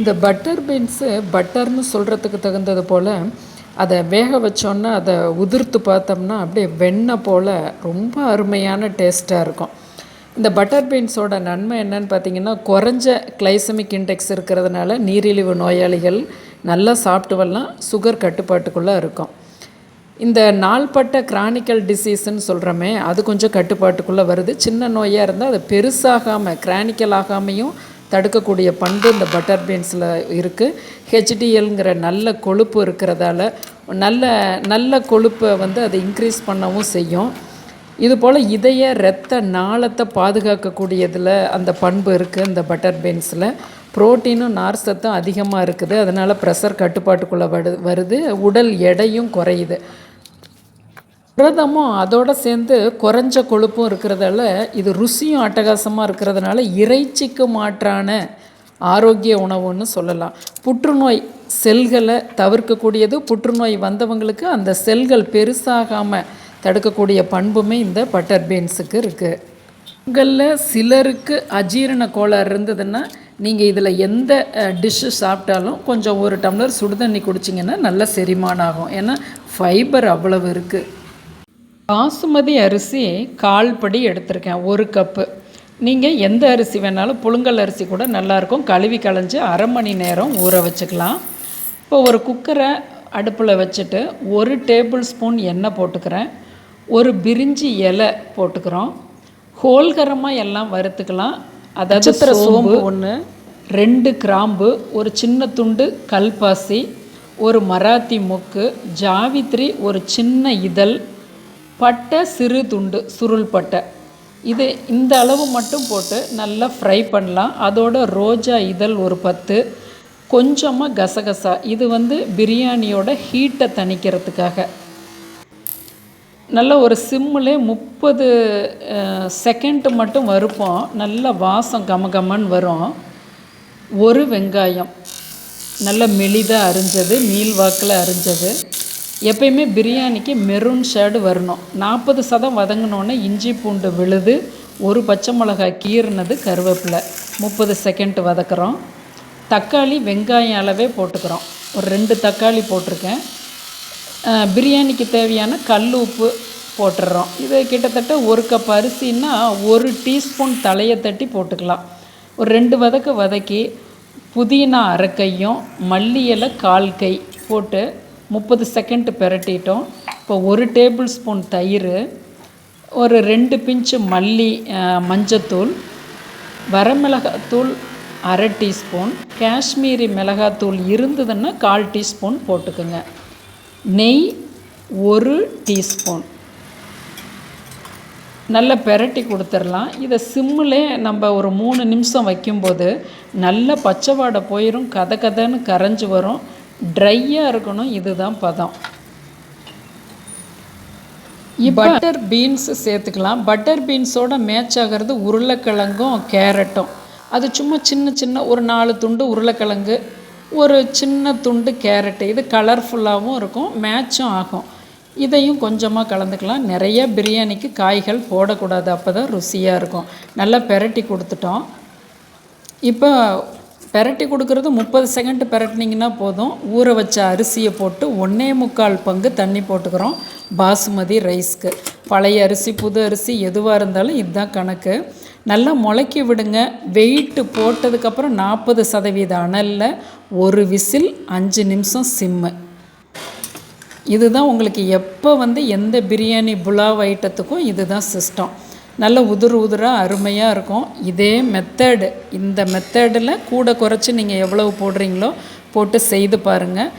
இந்த butter beans பட்டர்னு சொல்கிறதுக்கு தகுந்தது போல் அதை வேக வச்சோன்னா அதை உதிர்த்து பார்த்தோம்னா அப்படியே வெண்ணெய் போல் ரொம்ப அருமையான டேஸ்ட்டாக இருக்கும். இந்த பட்டர் பீன்ஸோட நன்மை என்னன்னு பார்த்தீங்கன்னா குறைஞ்ச கிளைசமிக் இண்டெக்ஸ் இருக்கிறதுனால நீரிழிவு நோயாளிகள் நல்லா சாப்பிட்டு வரலாம் சுகர் கட்டுப்பாட்டுக்குள்ளே இருக்கும். இந்த நாள்பட்ட கிரானிக்கல் டிசீஸ்ன்னு சொல்கிறோமே அது கொஞ்சம் கட்டுப்பாட்டுக்குள்ளே வருது. சின்ன நோயாக இருந்தால் அது பெருசாகாமல் கிரானிக்கல் ஆகாமையும் தடுக்கக்கூடிய பண்பு இந்த பட்டர் பீன்ஸில் இருக்குது ஹெச்டிஎல்ங்கிற நல்ல கொழுப்பு இருக்கிறதால நல்ல நல்ல கொழுப்பை வந்து அதை இன்க்ரீஸ் பண்ணவும் செய்யும். இது போல் இதய இரத்த நாளத்தை பாதுகாக்கக்கூடியதில் அந்த பண்பு இருக்குது இந்த பட்டர் பீன்ஸில் புரோட்டீனும் நார் சத்தும் அதிகமாக இருக்குது. அதனால் ப்ரெஷர் கட்டுப்பாட்டுக்குள்ளே வருது. உடல் எடையும் குறையுது. புரதமும் அதோடு சேர்ந்து குறைஞ்ச கொழுப்பும் இருக்கிறதால இது ருசியும் அட்டகாசமாக இருக்கிறதுனால இறைச்சிக்கு மாற்றான ஆரோக்கிய உணவுன்னு சொல்லலாம். புற்றுநோய் செல்களை தவிர்க்கக்கூடியது புற்றுநோய் வந்தவங்களுக்கு அந்த செல்கள் பெருசாகாமல் தடுக்கக்கூடிய பண்புமே இந்த பட்டர் பீன்ஸுக்கு இருக்குது உங்களில் சிலருக்கு அஜீரண கோளாறு இருந்ததுன்னா நீங்கள் இதில் எந்த டிஷ்ஷு சாப்பிட்டாலும் கொஞ்சம் ஒரு டம்ளர் சுடுதண்ணி குடிச்சிங்கன்னா நல்ல செரிமானம் ஆகும். ஏன்னா ஃபைபர் அவ்வளவு இருக்குது பாசுமதி அரிசி கால் படி எடுத்திருக்கேன் ஒரு கப்பு. நீங்கள் எந்த அரிசி வேணாலும் புழுங்கல் அரிசி கூட நல்லாயிருக்கும். கழுவி களைஞ்சி அரை மணி நேரம் ஊற வச்சுக்கலாம். இப்போ ஒரு குக்கரை அடுப்பில் வச்சுட்டு ஒரு டேபிள் ஸ்பூன் எண்ணெய் போட்டுக்கிறேன். ஒரு பிரிஞ்சி இலை போட்டுக்கிறோம். ஹோல்கரமாக எல்லாம் வறுத்துக்கலாம். அதாவது சோம்பு ஒன்று ரெண்டு கிராம்பு ஒரு சின்ன துண்டு கல்பாசி ஒரு மராத்தி மொக்கு ஜாவித்ரி ஒரு சின்ன இதழ் பட்டை சிறு துண்டு சுருள் பட்டை. இது இந்த அளவு மட்டும் போட்டு நல்லா ஃப்ரை பண்ணலாம். அதோட ரோஜா இதழ் ஒரு பத்து. கொஞ்சமாக கசகசா. இது வந்து பிரியாணியோட ஹீட்டை தணிக்கிறதுக்காக. நல்ல ஒரு சிம்மில் முப்பது செகண்ட் மட்டும் வறுப்போம். நல்ல வாசம் கமகமன்னு வரும். ஒரு வெங்காயம். நல்ல மெலிதாக அரிஞ்சது நீள் வாக்கில் அரிஞ்சது. எப்பயுமே பிரியாணிக்கு மெரூன் ஷேடு வரணும். நாற்பது சதம் வதங்கினோன்னே இஞ்சி பூண்டு விழுது ஒரு பச்சை மிளகாய் கீறினது கருவேப்பிலை. முப்பது செகண்ட் வதக்குறோம். தக்காளி வெங்காயம் அளவே போட்டுக்கிறோம். ஒரு ரெண்டு தக்காளி போட்டிருக்கேன். பிரியாணிக்கு தேவையான கல் உப்பு போட்டுடுறோம் இது கிட்டத்தட்ட ஒரு கப் அரிசின்னா ஒரு டீஸ்பூன் தலையை தட்டி போட்டுக்கலாம். ஒரு ரெண்டு வதக்க வதக்கி புதினா அரைக்கையும் மல்லி இலை கால் கை போட்டு முப்பது செகண்ட் பெரட்டிட்டோம். இப்போ ஒரு டேபிள் ஸ்பூன் தயிர் ஒரு ரெண்டு பிஞ்சு மல்லி மஞ்சத்தூள் வரமிளகாத்தூள் அரை டீஸ்பூன் காஷ்மீரி மிளகாத்தூள் இருந்ததுன்னா கால் டீஸ்பூன் போட்டுக்கோங்க. நெய் ஒரு டீஸ்பூன் நல்லா பெரட்டி கொடுத்துடலாம். இதை சிம்மிலே நம்ம ஒரு மூணு நிமிஷம் வைக்கும்போது நல்ல பச்சைவாடை போயிடும் கதை கதைன்னு கரைஞ்சி வரும். ட்ரையாக இருக்கணும் இதுதான் பதம். பட்டர் பீன்ஸ் சேர்த்துக்கலாம். பட்டர் பீன்ஸோட மேட்ச் ஆகிறது உருளைக்கிழங்கும் கேரட்டும். அது சும்மா சின்ன சின்ன ஒரு நாலு துண்டு உருளைக்கிழங்கு ஒரு சின்ன துண்டு கேரட்டு இது கலர்ஃபுல்லாகவும் இருக்கும் மேட்சும் ஆகும். இதையும் கொஞ்சமாக கலந்துக்கலாம். நிறைய பிரியாணிக்கு காய்கள் போடக்கூடாது அப்போ தான் ருசியாக இருக்கும். நல்லா பெரட்டி கொடுத்துட்டோம். இப்போ பெரட்டி கொடுக்குறது முப்பது செகண்ட் பெரட்டினிங்கன்னா போதும். ஊற வச்ச அரிசியை போட்டு ஒன்றே முக்கால் பங்கு தண்ணி போட்டுக்கிறோம். பாசுமதி ரைஸ்க்கு. பழைய அரிசி புது அரிசி எதுவாக இருந்தாலும் இதுதான் கணக்கு. நல்லா முளைக்கி விடுங்க. வெயிட்டு போட்டதுக்கப்புறம் நாற்பது சதவீத அனலில் ஒரு விசில் அஞ்சு நிமிஷம் சிம்மு இதுதான் உங்களுக்கு எப்போ வந்து எந்த பிரியாணி புலாவ் ஐட்டத்துக்கும் இதுதான் சிஸ்டம் நல்ல உதிர் உதிராக அருமையாக இருக்கும். இதே மெத்தடு இந்த மெத்தடில் கூட குறைச்சி நீங்கள் எவ்வளவு போடுறீங்களோ போட்டு செய்து பாருங்கள்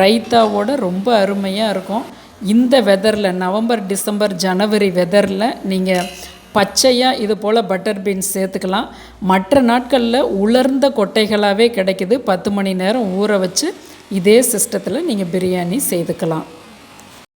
ரைத்தாவோட ரொம்ப அருமையாக இருக்கும். இந்த வெதரில் நவம்பர் டிசம்பர் ஜனவரி வெதரில் நீங்கள் பச்சையாக இது போல் பட்டர் பீன்ஸ் சேர்த்துக்கலாம். மற்ற நாட்களில் உலர்ந்த கொட்டைகளாகவே கிடைக்குது. பத்து மணி நேரம் ஊற வச்சு இதே சிஸ்டத்தில் நீங்கள் பிரியாணி செய்துக்கலாம்.